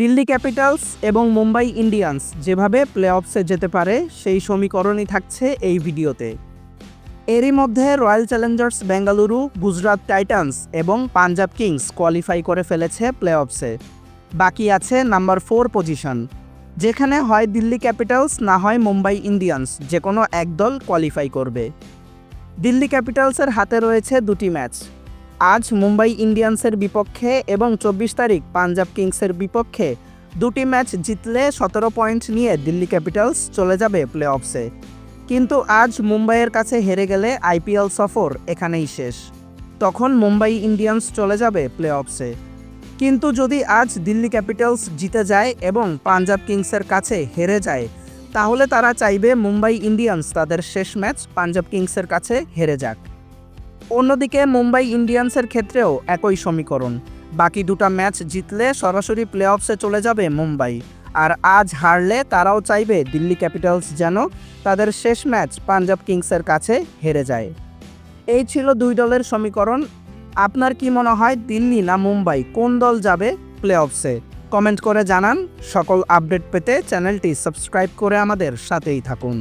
Delhi Capitals এবং Mumbai Indians যেভাবে play অফসে যেতে পারে, সেই সমীকরণই থাকছে এই ভিডিওতে। এরই মধ্যে Royal Challengers Bengaluru, Gujarat Titans এবং পাঞ্জাব কিংস কোয়ালিফাই করে ফেলেছে প্লে অফসে বাকি আছে নাম্বার ফোর পজিশন, যেখানে হয় দিল্লি ক্যাপিটালস, না হয় মুম্বাই ইন্ডিয়ান্স যে কোনো এক দল কোয়ালিফাই করবে। দিল্লি ক্যাপিটালসের হাতে রয়েছে দুটি ম্যাচ আজ মুম্বাই ইন্ডিয়ান্সের বিপক্ষে এবং চব্বিশ তারিখ পাঞ্জাব কিংসের বিপক্ষে দুটি ম্যাচ জিতলে সতেরো পয়েন্ট নিয়ে দিল্লি ক্যাপিটালস চলে যাবে প্লে অফসে কিন্তু আজ মুম্বাইয়ের কাছে হেরে গেলে আইপিএল সফর এখানেই শেষ। তখন মুম্বাই ইন্ডিয়ান্স চলে যাবে প্লে অফসে কিন্তু যদি আজ দিল্লি ক্যাপিটালস জিতে যায় এবং পাঞ্জাব কিংসের কাছে হেরে যায়, তাহলে তারা চাইবে মুম্বাই ইন্ডিয়ান্স তাদের শেষ ম্যাচ পাঞ্জাব কিংসের কাছে হেরে যাক। অন্যদিকে মুম্বাই ইন্ডিয়ান্সের ক্ষেত্রেও একই সমীকরণ। বাকি দুটো ম্যাচ জিতলে সরাসরি প্লে অফসে চলে যাবে মুম্বাই। আর আজ হারলে তারাও চাইবে দিল্লি ক্যাপিটালস যেন তাদের শেষ ম্যাচ পাঞ্জাব কিংসের কাছে হেরে যায়। এই ছিল দুই দলের সমীকরণ। আপনার কি মনে হয়, দিল্লি না মুম্বাই? কোন দল যাবে প্লে অফসে কমেন্ট করে জানান। সকল আপডেট পেতে চ্যানেলটি সাবস্ক্রাইব করে আমাদের সাথেই থাকুন।